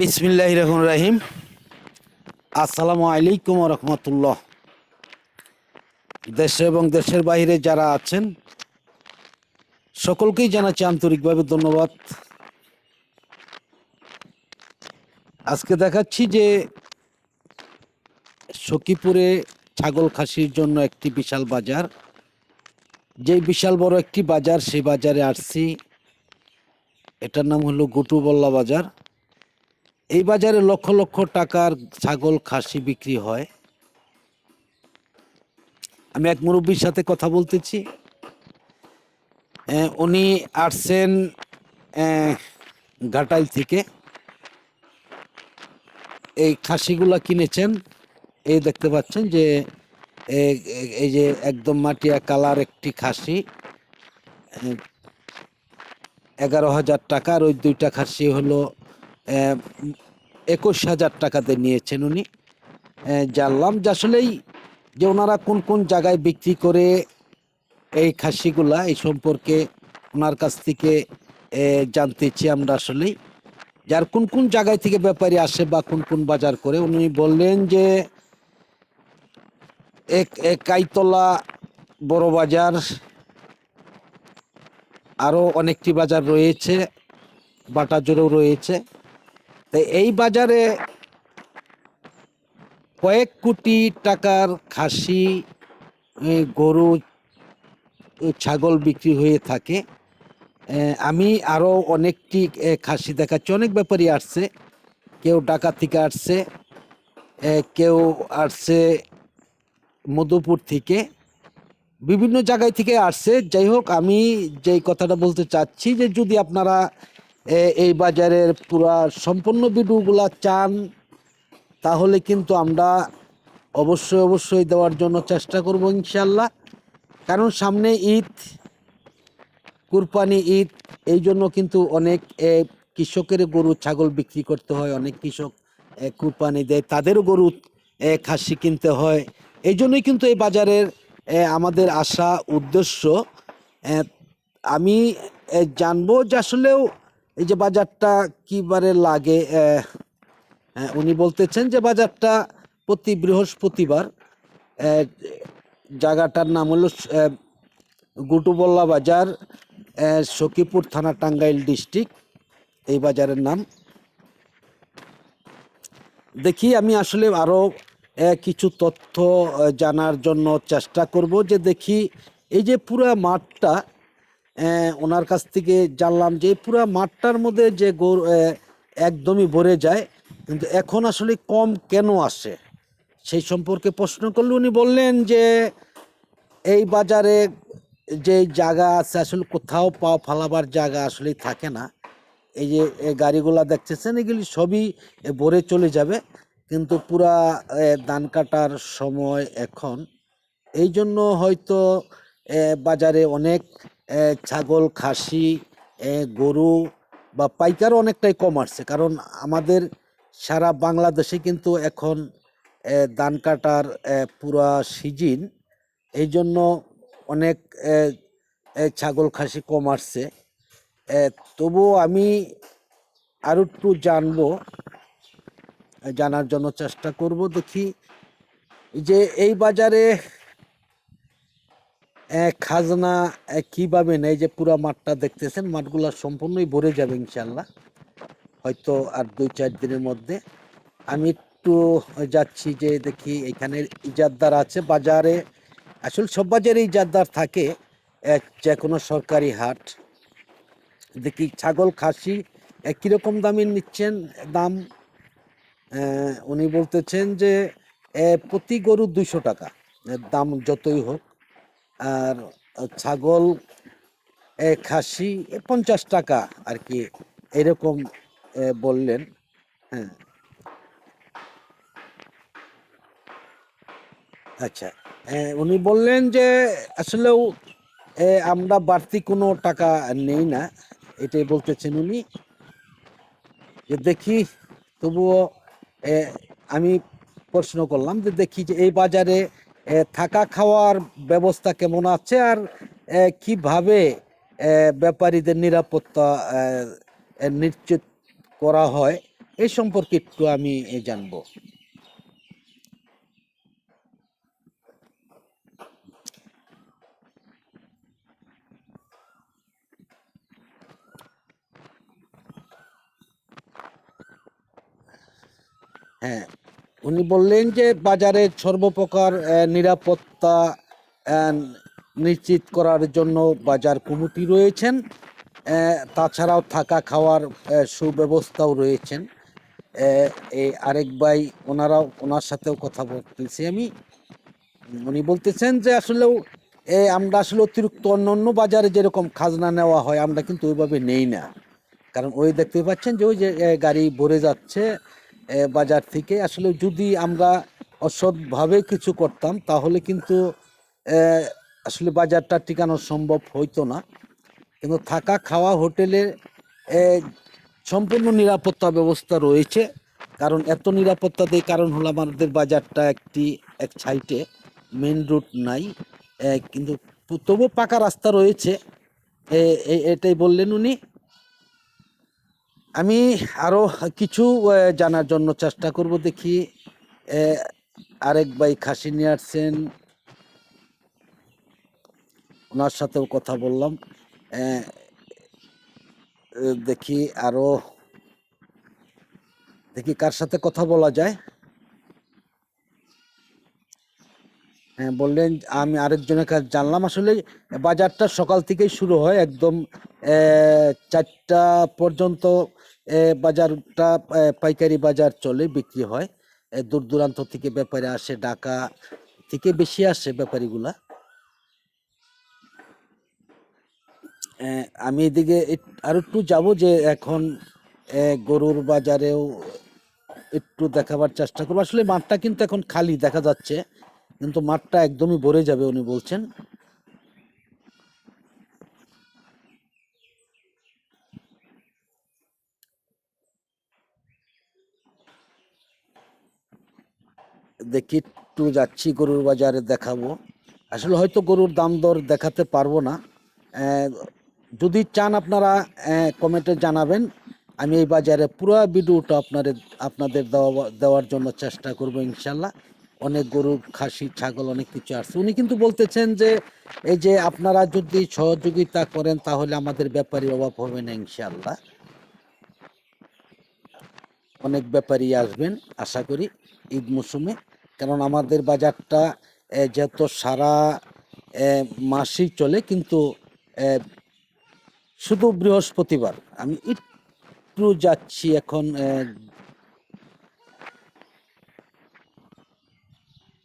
বিসমিল্লাহ রহমান রাহিম। আসসালামু আলাইকুম রহমতুল্লাহ। দেশে এবং দেশের বাইরে যারা আছেন, সকলকেই জানাচ্ছি আন্তরিকভাবে ধন্যবাদ। আজকে দেখাচ্ছি যে সখীপুরে ছাগল খাসির জন্য একটি বিশাল বাজার। যেই বিশাল বড় একটি বাজার, সেই বাজারে আসছি। এটার নাম হলো গুটুবল্লা বাজার। এই বাজারে লক্ষ লক্ষ টাকার ছাগল, খাসি বিক্রি হয়। আমি এক মুরব্বীর সাথে কথা বলতেছি। উনি আসছেন ঘাটাইল থেকে। এই খাসিগুলা কিনেছেন। এই দেখতে পাচ্ছেন যে এই যে একদম মাটিয়া কালার একটি খাসি। এগারো হাজার টাকার ওই দুইটা খাসি হলো একুশ হাজার টাকাতে নিয়েছেন উনি। জানলাম যে আসলেই যে ওনারা কোন কোন জায়গায় বিক্রি করে এই খাসিগুলা, এই সম্পর্কে ওনার কাছ থেকে জানতেছি আমরা আসলেই। যার কোন কোন জায়গায় থেকে ব্যাপারী আসে বা কোন কোন বাজার করে, উনি বললেন যে এক একাইতলা বড় বাজার আরও অনেকটি বাজার রয়েছে বাটাজোরেও রয়েছে। তো এই বাজারে কয়েক কোটি টাকার খাসি গরু ছাগল বিক্রি হয়ে থাকে। আমি আরও অনেকটি খাসি দেখাচ্ছি। অনেক ব্যাপারই আসছে। কেউ ঢাকা থেকে আসছে কেউ আসছে মধুপুর থেকে। বিভিন্ন জায়গায় থেকে আসছে। যাই হোক, আমি যেই কথাটা বলতে চাচ্ছি যে, যদি আপনারা এই বাজারের পুরা সম্পূর্ণ ভিডিওগুলা চান, তাহলে কিন্তু আমরা অবশ্যই অবশ্যই দেওয়ার জন্য চেষ্টা করব ইনশাল্লাহ কারণ সামনে ঈদ, কুরবানি ঈদ, এই জন্য কিন্তু অনেক কৃষকের গরু ছাগল বিক্রি করতে হয়, অনেক কৃষক কুরবানি দেয় তাদেরও গরু খাসি কিনতে হয়। এই জন্যই কিন্তু এই বাজারের আমাদের আশা, উদ্দেশ্য আমি জানব যে আসলেও এই যে বাজারটা কিবারে লাগে উনি বলতেছেন যে বাজারটা প্রতি বৃহস্পতিবার জায়গাটার নাম হলো গুটুবল্লা বাজার সখীপুর থানা টাঙ্গাইল ডিস্ট্রিক্ট, এই বাজারের নাম। দেখি আমি আসলে আরও কিছু তথ্য জানার জন্য চেষ্টা করব যে দেখি এই যে পুরা মাঠটা ওনার কাছ থেকে জানলাম যে পুরো মাঠটার মধ্যে যে গরু একদমই ভরে যায়, কিন্তু এখন আসলে কম কেন আসে? সেই সম্পর্কে প্রশ্ন করলে উনি বললেন যে, এই বাজারে যে জায়গা আছে, আসলে কোথাও পা ফালাবার জায়গা আসলে থাকে না। এই যে গাড়িগুলা দেখতেছেন, এগুলি সবই ভরে চলে যাবে, কিন্তু পুরা ধান কাটার সময় এখন এই জন্য হয়তো বাজারে অনেক ছাগল, খাসি গরু বা পাইকারও অনেকটাই কম আসছে। কারণ আমাদের সারা বাংলাদেশে কিন্তু এখন ধান কাটার পুরা সিজিন, এই জন্য অনেক ছাগল, খাসি কম আসছে। তবুও আমি আরও একটু জানব, জানার জন্য চেষ্টা করব দেখি, যে এই বাজারে খাজনা কীভাবে নেই যে পুরা মাঠটা দেখতেছেন, মাঠগুলো সম্পূর্ণই ভরে যাবে ইনশাল্লাহ হয়তো আর দুই চার দিনের মধ্যে। আমি একটু যাচ্ছি যে দেখি এখানে ইজাদদার আছে, বাজারে আসলে সব বাজারে ইজাদদার থাকে যে কোনো সরকারি হাট। দেখি ছাগল, খাসি কীরকম দামে নিচ্ছেন, দাম উনি বলতেছেন যে প্রতি গরু দুশো টাকা দাম যতই হোক। আর ছাগল খাসি পঞ্চাশ টাকা আর কি, এরকম বললেন হ্যাঁ। আচ্ছা উনি বললেন যে, আসলেও আমরা বাড়তি কোনো টাকা নেই না, এটাই বলতেছেন উনি। যে দেখি, তবুও আমি প্রশ্ন করলাম যে দেখি যে এই বাজারে থাকা খাওয়ার ব্যবস্থা কেমন আছে আর কীভাবে ব্যাপারীদের নিরাপত্তা নিশ্চিত করা হয়, এই সম্পর্কে একটু আমি জানব। হ্যাঁ। উনি বললেন যে বাজারে সর্বপ্রকার নিরাপত্তা নিশ্চিত করার জন্য বাজার কমিটি রয়েছেন। তাছাড়াও থাকা খাওয়ার সুব্যবস্থাও রয়েছেন। এই আরেক ভাই ওনারাও ওনার সাথেও কথা বলতেছি আমি। উনি বলতেছেন যে আসলেও এ, আমরা আসলে অতিরিক্ত অন্য অন্য বাজারে যেরকম খাজনা নেওয়া হয় আমরা কিন্তু ওইভাবে নেই না। কারণ ওই দেখতে পাচ্ছেন যে ওই যে গাড়ি ভরে যাচ্ছে। বাজার থেকে। আসলে যদি আমরা অসৎভাবে কিছু করতাম, তাহলে কিন্তু আসলে বাজারটা টিকানো সম্ভব হইতো না। কিন্তু থাকা, খাওয়া, হোটেলে সম্পূর্ণ নিরাপত্তা ব্যবস্থা রয়েছে। কারণ এত নিরাপত্তা দেয় কারণ হলো আমাদের বাজারটা একটি, এক সাইডে মেন রুট নাই। কিন্তু তবু পাকা রাস্তা রয়েছে। এটাই বললেন উনি। আমি আরও কিছু জানার জন্য চেষ্টা করব। দেখি আরেক ভাই খাসি নিয়ে আসছেন। ওনার সাথেও কথা বললাম। দেখি আরও, দেখি কার সাথে কথা বলা যায়। হ্যাঁ বললেন, আমি আরেকজনের কাছে জানলাম। আসলে বাজারটা সকাল থেকেই শুরু হয়, একদম চারটা পর্যন্ত বাজারটা পাইকারি বাজার চলে, বিক্রি হয়। দূর দূরান্ত থেকে ব্যাপারী আসে, ঢাকা থেকে বেশি আসে ব্যাপারীগুলা। আমি এদিকে আরও একটু যাব যে এখন গরুর বাজারেও একটু দেখাবার চেষ্টা করব। আসলে মাঠটা কিন্তু এখন খালি দেখা যাচ্ছে, কিন্তু মাঠটা একদমই ভরে যাবে, উনি বলছেন। দেখি একটু যাচ্ছি গরুর বাজারে দেখাবো। আসলে হয়তো গরুর দাম দর দেখাতে পারব না। যদি চান আপনারা কমেন্টে জানাবেন। আমি এই বাজারে পুরো ভিডিওটা আপনাদের আপনাদের দেওয়া, দেওয়ার জন্য চেষ্টা করব ইনশাল্লাহ। অনেক গরু, খাসি, ছাগল অনেক কিছু আসছে। উনি কিন্তু বলতেছেন যে, এই যে আপনারা যদি সহযোগিতা করেন তাহলে আমাদের ব্যাপারী অভাব হবে না ইনশাল্লাহ। অনেক ব্যাপারী আসবেন, আশা করি, ঈদ মৌসুমে। কারণ আমাদের বাজারটা যেহেতু সারা মাসেই চলে, কিন্তু শুধু বৃহস্পতিবার। আমি একটু যাচ্ছি এখন